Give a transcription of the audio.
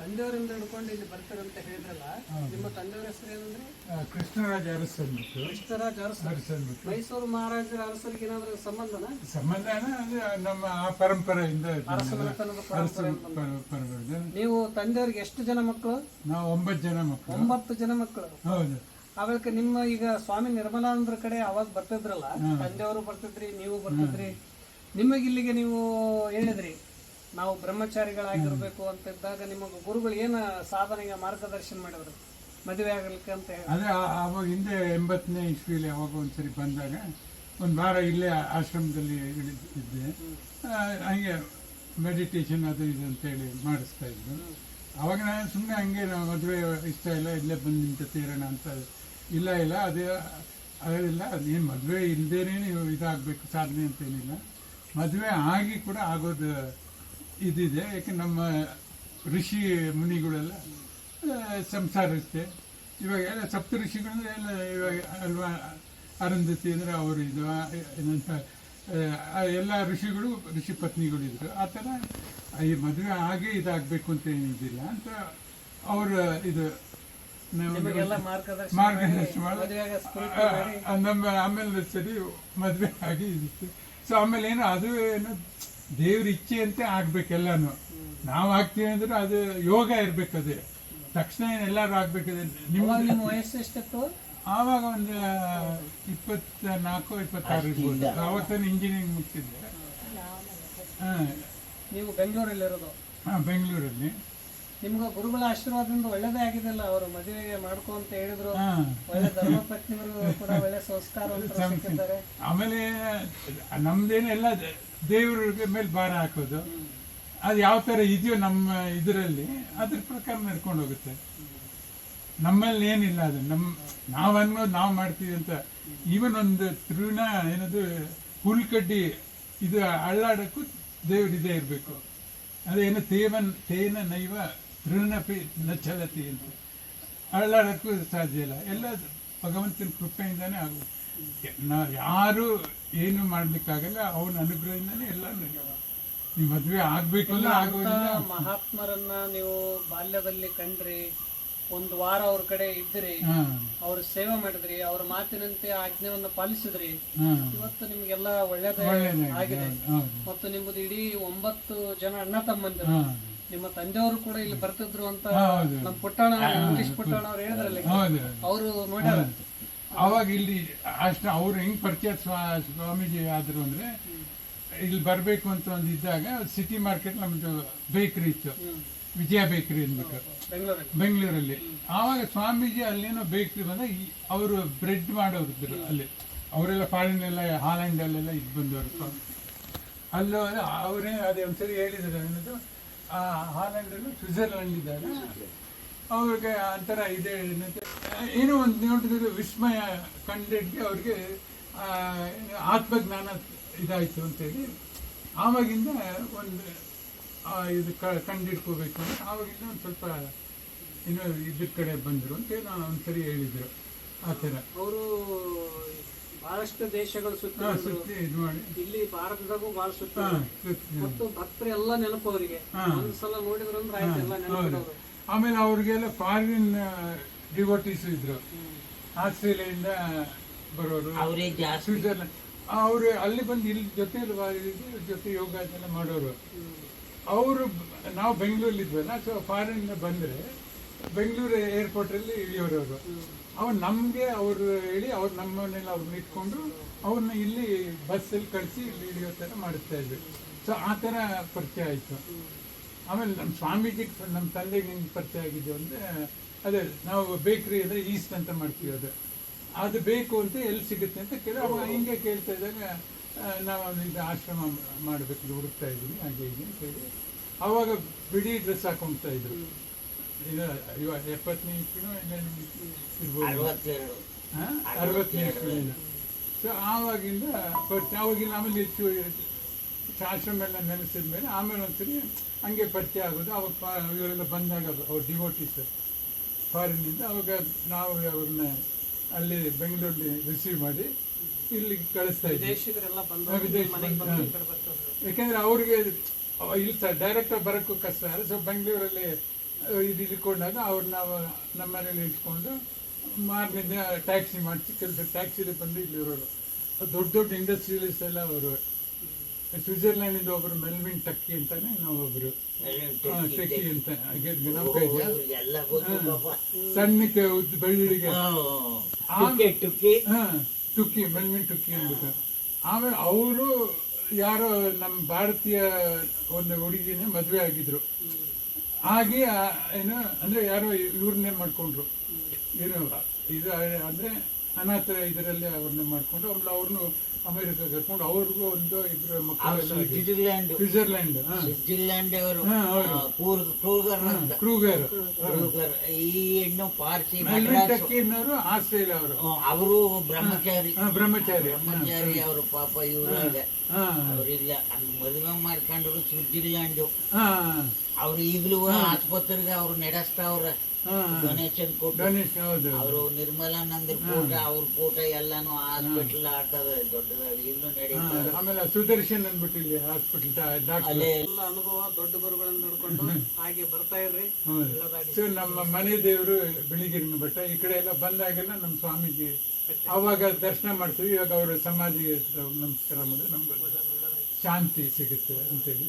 ತಂದೆಯವರಿಂದ ಹಿಡ್ಕೊಂಡು ಇಲ್ಲಿ ಅಂತ ಹೇಳಿದ್ರಲ್ಲ ನಿಮ್ಮ ತಂದೆಯವರ ಹೆಸರು ಏನಂದ್ರೆ? ಕೃಷ್ಣರಾಜ ಅರಸ್ ಅಂದ್ಬಿಟ್ಟು ಕೃಷ್ಣರಾಜ ಅರಸ ಅರಸ್ ಮೈಸೂರು ಮಹಾರಾಜರ ಅರಸರಿಗೆ ಏನಾದ್ರು ಸಂಬಂಧನ? ಸಂಬಂಧನ? ಅಂದ್ರೆ ನಮ್ಮ ಆ ಪರಂಪರೆಯಿಂದ ನೀವು ತಂದೆಯವ್ರಿಗೆ ಎಷ್ಟು ಜನ ಮಕ್ಕಳು? ನಾವು ಒಂಬತ್ತು ಜನ ಮಕ್ಕಳು. ಒಂಬತ್ತು ಜನ ಮಕ್ಕಳು. ಹೌದು. ಅವಾಗ ನಿಮ್ಮ ಈಗ ಸ್ವಾಮಿ ನಿರ್ಮಲಾನಂದ್ರ ಕಡೆ ಅವಾಗ ಬರ್ತಿದ್ರಲ್ಲ ತಂದೆಯವರು ಬರ್ತಿದ್ರಿ ನೀವು ಬರ್ತಿದ್ರಿ. ನಿಮಗೆ ಇಲ್ಲಿಗೆ ನೀವು ಹೇಳಿದ್ರಿ ನಾವು ಬ್ರಹ್ಮಚಾರಿಗಳಾಗಿರ್ಬೇಕು ಅಂತ ಇದ್ದಾಗ ನಿಮ್ಮ ಗುರುಗಳು ಏನ ಸಾಧನೆಗೆ ಮಾರ್ಗದರ್ಶನ ಮಾಡಿದ್ರು? ಮದುವೆ ಆಗಲಿಕ್ಕೆ ಅಂತ ಹೇಳಿ. ಅದೇ ಆವಾಗ ಹಿಂದೆ ಎಂಬತ್ತನೇ ಇಸ್ವಿಲಿ ಯಾವಾಗ ಒಂದ್ಸರಿ ಬಂದಾಗ ಒಂದು ವಾರ ಇಲ್ಲೇ ಆಶ್ರಮದಲ್ಲಿ ಇದ್ದೆ. ಹಂಗೆ ಮೆಡಿಟೇಷನ್ ಅದು ಇದು ಅಂತೇಳಿ ಮಾಡಿಸ್ತಾ ಇದ್ರು ಅವಾಗ ನಾನು ಸುಮ್ಮನೆ ಹಂಗೆ ನಾವು ಮದುವೆ ಇಷ್ಟ ಇಲ್ಲ, ಇಲ್ಲೇ ಬಂದು ನಿಂತ ತೀರೋಣ ಅಂತ ಇಲ್ಲ ಇಲ್ಲ, ಅದೇ ಅದಿಲ್ಲ ಅದೇನು ಮದುವೆ ಇಲ್ಲದೇನೆ ನೀವು ಇದಾಗಬೇಕು, ಸಾಧನೆ ಅಂತೇನಿಲ್ಲ ಮದುವೆ ಆಗಿ ಕೂಡ ಆಗೋದು ಇದಿದೆ ಯಾಕೆ ನಮ್ಮ ಋಷಿ ಮುನಿಗಳೆಲ್ಲ ಸಂಸಾರ ಇರುತ್ತೆ ಇವಾಗ ಎಲ್ಲ ಸಪ್ತ ಋಷಿಗಳಂದ್ರೆ ಎಲ್ಲ ಇವಾಗ ಅಲ್ವಾ ಅರಂಧತಿ ಅಂದರೆ ಅವರು ಇದು ಏನಂತ ಎಲ್ಲ ಋಷಿಗಳು ಋಷಿ ಪತ್ನಿಗಳು ಇದ್ರು. ಆ ಥರ ಈ ಮದುವೆ ಆಗೇ ಇದಾಗಬೇಕು ಅಂತ ಏನಿದಿಲ್ಲ ಅಂತ ಅವ್ರ ಇದು ಮಾರ್ಗದರ್ಶನ ನಮ್ಮ ಆಮೇಲೆ ಸರಿ ಮದುವೆ ಆಗಿ ಇದಿತ್ತು. ಸೊ ಆಮೇಲೆ ಏನು ಅದು ಏನು ದೇವ್ರ ಇಚ್ಛೆಯಂತೆ ಆಗ್ಬೇಕೆಲ್ಲಾನು ನಾವು ಆಗ್ತೀವಿ ಅಂದ್ರೆ ಅದು ಯೋಗ ಇರ್ಬೇಕು ಅದೇ. ತಕ್ಷಣ ಏನ್ ಎಲ್ಲಾರು ಆಗ್ಬೇಕದೆ ನಿಮ್ಮ ಅವಾಗ ನಿಮ್ಮ ವಯಸ್ಸು ಎಷ್ಟಿತ್ತು? ಆವಾಗ ಒಂದು ಇಪ್ಪತ್ತ ನಾಲ್ಕು ಇಪ್ಪತ್ತಾರು ಇರ್ಬೋದು. ಇಂಜಿನಿಯರಿಂಗ್ ಮುಗಿಸಿದ್ದೆ. ಹಾ. ನೀವು ಬೆಂಗಳೂರಲ್ಲಿ ಇರೋದು ಹಾಂ ಬೆಂಗಳೂರಲ್ಲಿ. ನಿಮ್ಗೆ ಗುರುಗಳ ಆಶೀರ್ವಾದದಿಂದ ಒಳ್ಳೇದೇ ಆಗಿದೆಲ್ಲ. ಅವರು ಮದುವೆಗೆ ಮಾಡ್ಕೊ ಅಂತ ಹೇಳಿದ್ರು. ಒಳ್ಳೆ ಧರ್ಮ ಧರ್ಮಪತ್ನಿಯವರು ಕೂಡ ಆಮೇಲೆ ನಮ್ದೇನೆಲ್ಲ ದೇವ್ರ ಮೇಲೆ ಭಾರ ಹಾಕೋದು. ಅದು ಯಾವ ಥರ ಇದೆಯೋ ನಮ್ಮ ಇದರಲ್ಲಿ ಅದ್ರ ಪ್ರಕಾರ ನಡ್ಕೊಂಡು ಹೋಗುತ್ತೆ. ನಮ್ಮಲ್ಲಿ ಏನಿಲ್ಲ ಅದು. ನಮ್ಮ ನಾವು ಅನ್ನೋದು ನಾವು ಮಾಡ್ತೀವಿ ಅಂತ ಈವನ್ ಒಂದು ತೃಣ ಏನದು ಹುಲ್ಕಡ್ಡಿ ಇದು ಅಳ್ಳಾಡಕ್ಕೂ ದೇವ್ರ ಇದೇ ಇರಬೇಕು. ಅದೇನು ತೇವನ್ ತೇನ ನೈವ ತೃಣಪಿ ನ ಚಲತಿ ಅಂತ. ಅಳ್ಳಾಡಕ್ಕೂ ಸಾಧ್ಯ ಇಲ್ಲ. ಎಲ್ಲ ಭಗವಂತನ ಕೃಪೆಯಿಂದಾನೇ ಆಗುತ್ತೆ. ನಾ ಯಾರು ಏನು ಮಾಡ್ಲಿಕ್ಕಾಗಲ್ಲ ಅವನ ಅನುಗ್ರಹದಿಂದಾನೇ ಎಲ್ಲ ನೀವು ಮದುವೆ ಆಗ್ಬೇಕು ಮಹಾತ್ಮರನ್ನ ನೀವು ಬಾಲ್ಯದಲ್ಲಿ ಕಂಡ್ರಿ ಒಂದು ವಾರ ಅವ್ರ ಕಡೆ ಇದ್ರಿ ಅವ್ರ ಸೇವೆ ಮಾಡಿದ್ರಿ ಅವ್ರ ಮಾತಿನಂತೆ ಆಜ್ಞೆವನ್ನ ಪಾಲಿಸಿದ್ರಿ ಇವತ್ತು ನಿಮ್ಗೆಲ್ಲ ಒಳ್ಳೇದೇ ಆಗಿದೆ. ಮತ್ತು ನಿಮ್ಮದು ಇಡೀ ಒಂಬತ್ತು ಜನ ಅಣ್ಣ ತಮ್ಮಂದಿರು. ನಿಮ್ಮ ತಂದೆಯವರು ಕೂಡ ಇಲ್ಲಿ ಬರ್ತಿದ್ರು ಅಂತ ನಮ್ಮ ಪುಟ್ಟಣ ಇಂಗ್ಲಿಷ್ ಪುಟ್ಟಣ ಅವ್ರು ಹೇಳಿದ್ರಲ್ಲ. ಹೌದು ಅವರು ನೋಡ್ಯಾರಂತೆ. ಅವಾಗ ಇಲ್ಲಿ ಅಷ್ಟ ಅವ್ರು ಹೆಂಗ್ ಪರಿಚಯ ಸ್ವಾ- ಸ್ವಾಮೀಜಿ ಆದ್ರು ಅಂದ್ರೆ ಇಲ್ಲಿ ಬರಬೇಕು ಅಂತ ಒಂದು ಇದ್ದಾಗ ಸಿಟಿ ಮಾರ್ಕೆಟ್ ನಮ್ದು ಬೇಕರಿ ಇತ್ತು. ವಿಜಯ ಬೇಕರಿ ಅಂದ್ಬಿಟ್ಟು. ಬೆಂಗಳೂರಲ್ಲಿ. ಆವಾಗ ಸ್ವಾಮೀಜಿ ಅಲ್ಲೇನೋ ಬೇಕರಿ ಬಂದ ಅವರು ಬ್ರೆಡ್ ಮಾಡೋರು ಇದ್ರು ಅಲ್ಲಿ. ಅವರೆಲ್ಲ ಫಾರಿನ್ ಎಲ್ಲ ಹಾಲೆಂಡ್ ಅಲ್ಲೆಲ್ಲ ಇದು ಬಂದವರು. ಅಲ್ಲೋದ್ರೆ ಅಲ್ಲೂ ಅವರೇ ಅದೇ ಒಂದ್ಸರಿ ಹೇಳಿದ್ರು ಏನದು? ಹಾಲೆಂಡಲ್ಲೂ ಸ್ವಿಟ್ಜರ್ಲೆಂಡ್ ಇದ್ದಾರೆ. ಅವ್ರಿಗೆ ಒಂಥರ ಇದೆ ಏನಂತೆ ಏನೋ ಒಂದು ನೋಡಿದ್ರೆ ವಿಸ್ಮಯ ಕಂಡಿಡ್ಗೆ ಅವ್ರಿಗೆ ಆ, ಆತ್ಮಜ್ಞಾನ ಇದಾಯ್ತು ಅಂತೇಳಿ. ಆವಾಗಿಂದ ಒಂದು ಆ, ಇದು ಕ ಕಂಡಿಡ್ಕೋಬೇಕು ಅಂತ ಆವಾಗಿಂದ ಒಂದು ಸ್ವಲ್ಪ ಇನ್ನೂ ಇದ್ರ ಕಡೆ ಬಂದರು ಅಂತ ಒಂದು ಸರಿ ಹೇಳಿದ್ರು. ಆ ಥರ. ಅವರು ಬಹಳಷ್ಟು ದೇಶಗಳು ಸುತ್ತ ಇದು ಮಾಡಿ. ಇಲ್ಲಿ ಭಾರತದಾಗೂ ಬಹಳ ಸುತ್ತ. ಮತ್ತು ಭಕ್ತರು ಎಲ್ಲ ನೆನಪು ಅವರಿಗೆ ಹಾ. ಒಂದ್ಸಲ ನೋಡಿದ್ರು ಅಂದ್ರೆ ಆಯ್ತು ಎಲ್ಲ ನೆನಪಿಡೋರು ಆಮೇಲೆ ಅವ್ರಿಗೆಲ್ಲ ಫಾರಿನ್ ಡಿವೋಟೀಸ್ ಇದ್ರು. ಆಸ್ಟ್ರೇಲಿಯಿಂದ ಬರೋರು. ಅವರೇ ಸ್ವಿಟ್ಜರ್ಲೆಂಡ್. ಅವರು ಅಲ್ಲಿ ಬಂದು ಇಲ್ಲಿ ಜೊತೆ ಜೊತೆ ಯೋಗ ಮಾಡೋರು. ಅವರು ನಾವು ಬೆಂಗಳೂರಲ್ಲಿ ಇದ್ವಲ್ಲ ಸೊ ಫಾರಿನ್ ಬಂದ್ರೆ ಬೆಂಗಳೂರು ಏರ್ಪೋರ್ಟಲ್ಲಿ ಇಳಿಯೋರು ಅವರು ನಮಗೆ ಅವರು ಹೇಳಿ ಅವ್ರು ನಮ್ಮನ್ನೆಲ್ಲ ಅವ್ರನ್ನ ಇಟ್ಕೊಂಡು ಅವ್ರನ್ನ ಇಲ್ಲಿ ಬಸ್ಸಲ್ಲಿ ಕಳಿಸಿ ಇಲ್ಲಿ ಇಳಿಯೋ ಥರ ಮಾಡಿಸ್ತಾ ಇದ್ವಿ. ಸೊ ಆ ಥರ ಪರಿಚಯ ಆಯಿತು. ಆಮೇಲೆ ನಮ್ಮ ಸ್ವಾಮೀಜಿ ನಮ್ಮ ತಂದೆಗೆ ಹೆಂಗೆ ಪರಿಚಯ ಆಗಿದ್ದು ಅಂದರೆ, ಅದೇ ನಾವು ಬೇಕ್ರಿ ಅಂದರೆ ಈಸ್ಟ್ ಅಂತ ಮಾಡ್ತೀವಿ ಅದು. ಅದು ಬೇಕು ಅಂತ ಎಲ್ಲಿ ಸಿಗುತ್ತೆ ಅಂತ ಕೇಳಿ ಅವಾಗ ಹಿಂಗೆ ಕೇಳ್ತಾ ಇದ್ದಾಗ ನಾವು ಇದು ಆಶ್ರಮ ಮಾಡಬೇಕು, ಹುಡುಕ್ತಾ ಇದ್ದೀನಿ ಹಾಗೆ ಹೀಗೆ ಅಂತ ಹೇಳಿ. ಅವಾಗ ಬಿಡಿ ಡ್ರೆಸ್ ಹಾಕೊಂಡ್ತಾ ಇದ್ರು. ಎಪ್ಪತ್ತನೇ ಹಾ? ಅರವತ್ತನೇ ಸೊ ಆವಾಗಿಂದ ಪರಿಚಯ ಆವಾಗಿಲ್ಲ ಆಮೇಲೆ ಹೆಚ್ಚು ಆಶ್ರಮ ಎಲ್ಲ ನೆನೆಸಿದ ಮೇಲೆ ಆಮೇಲೆ ಒಂದ್ಸರಿ ಹಂಗೆ ಪರಿಚಯ ಆಗೋದು. ಅವಾಗ ಪಾ- ಇವರೆಲ್ಲ ಬಂದಾಗ ಅವ್ರು ಡಿವೋಟೀಸ್ ಫಾರಿನಿಂದ ಅವಾಗ ನಾವು ಅವ್ರನ್ನ ಅಲ್ಲಿ ಬೆಂಗಳೂರಲ್ಲಿ ರಿಸೀವ್ ಮಾಡಿ ಇಲ್ಲಿ ಕಳಿಸ್ತಾ ಇದ್ದೀವಿ ಯಾಕೆಂದ್ರೆ ಅವ್ರಿಗೆ ಅವ ಇಲ್ಲಿ ಡೈರೆಕ್ಟ್ ಬರೋಕ್ಕೂ ಕಷ್ಟ. ಸೊ ಬೆಂಗಳೂರಲ್ಲಿ ಇದು ಇಳ್ಕೊಂಡಾಗ ಅವ್ರು ನಾವು ನಮ್ಮ ಮನೇಲಿ ಇಟ್ಕೊಂಡು ಮಾರ್ನಿಂದ ಟ್ಯಾಕ್ಸಿ ಮಾಡಿಸಿ ಕೆಲಸ ಟ್ಯಾಕ್ಸಿಲಿ ಬಂದು ಇಲ್ಲಿರೋರು ದೊಡ್ಡ ದೊಡ್ಡ ಇಂಡಸ್ಟ್ರಿಯಲಿಸ್ಟ್ ಎಲ್ಲ ಅವರು. ಸ್ವಿಟ್ಜರ್ಲ್ಯಾಂಡಿಂದ ಒಬ್ಬರು ಮೆಲ್ವಿನ್ ಟಕ್ಕಿ ಅಂತಾನೆ ನಾವೊಬ್ರು ಟಕ್ಕಿ. ಅಂತ. ಸಣ್ಣಕ್ಕೆ ಹಾ ಟುಕ್ಕಿ ಮೆಲ್ವಿನ್ ಟುಕ್ಕಿ ಅಂದ್ಬಿಟ್ಟು. ಆಮೇಲೆ ಅವರು ಯಾರೋ ನಮ್ಮ ಭಾರತೀಯ ಒಂದು ಹುಡುಗಿನೇ ಮದುವೆ ಆಗಿದ್ರು. ಹಾಗೆ, ಆ- ಏನು, ಅಂದ್ರೆ ಯಾರೋ ಇವ್ರನ್ನೇ ಮಾಡಿಕೊಂಡ್ರು. ಏನು, ಇದು, ಅಂದ್ರೆ ಅನಾಥ ಇದರಲ್ಲಿ ಅವ್ರನ್ನೇ ಮಾಡಿಕೊಂಡು ಆಮೇಲೆ ಅವ್ರನ್ನು ಅಮೆರಿಕ ಕರ್ಕೊಂಡು ಅವ್ರಿಗೂ ಒಂದು ಇಬ್ರು ಮಕ್ಕಳು ಸ್ವಿಟ್ಜರ್ಲ್ಯಾಂಡ್. ಸ್ವಿಟ್ಜರ್ಲ್ಯಾಂಡ್ ಸ್ವಿಟ್ಜರ್ಲ್ಯಾಂಡ್ ಅವರು. ಕ್ರೂಗರ್ ಕ್ರೂಗರ್. ಕ್ರೂಗರ್. ಈ ಹೆಣ್ಣು ಪಾರ್ಸಿ ಟಕ್ಕಿನವರು ಆಸ್ಟ್ರೇಲಿಯಾ ಅವರು. ಅವರು ಬ್ರಹ್ಮಚಾರಿ. ಬ್ರಹ್ಮಚಾರಿ. ಬ್ರಹ್ಮಚಾರಿ ಅವರು ಪಾಪ ಇವರು ಹಾ ಅವ್ರಿಲ್ಲ. ಮದುವೆ ಮಾಡ್ಕೊಂಡ್ರು ಸ್ವಿಟ್ಜರ್ಲ್ಯಾಂಡ್. ಅವ್ರು ಈಗಲೂ ಆಸ್ಪತ್ರೆಗೆ ಅವ್ರು ನಡೆಸ್ತಾವ್ರ ಹಾ ಡೊನೇಷನ್ ಕೊಟ್ಟು ಗಣೇಶ್ ಹೌದು ಅವರು ನಿರ್ಮಲಾನಂದ್ರ ಕೂಟ ಅವ್ರ ಕೂಟ ಎಲ್ಲಾನು ಹಾಸ್ಪಿಟಲ್ ಆಟದ ದೊಡ್ಡದಾಗಿ ಇನ್ನು ಹಾ, ನಡೀತಾರೆ ಆಮೇಲೆ ಸುದರ್ಶನ್ ಅಂದ್ಬಿಟ್ಟು ಇಲ್ಲಿ ಹಾಸ್ಪಿಟಲ್ ಎಲ್ಲ ಅನುಭವ ದೊಡ್ಡ ಗುರುಗಳನ್ನು ನೋಡ್ಕೊಂಡು ಹಾಗೆ ಬರ್ತಾ ಇರ್ರಿ. ಸೊ ನಮ್ಮ ಮನೆ ದೇವರು ಬಿಳಿಗಿರಿನ ಬೆಟ್ಟ ಈ ಕಡೆ ಎಲ್ಲ ಬಂದಾಗೆಲ್ಲ ನಮ್ಮ ಸ್ವಾಮೀಜಿ ಅವಾಗ ದರ್ಶನ ಮಾಡ್ತೀವಿ ಇವಾಗ ಅವರು ಸಮಾಧಿಗೆ ನಮಸ್ಕಾರ ಮಾಡಿದ್ರೆ ನಮ್ಗೆ ಶಾಂತಿ ಸಿಗುತ್ತೆ ಅಂತೇಳಿ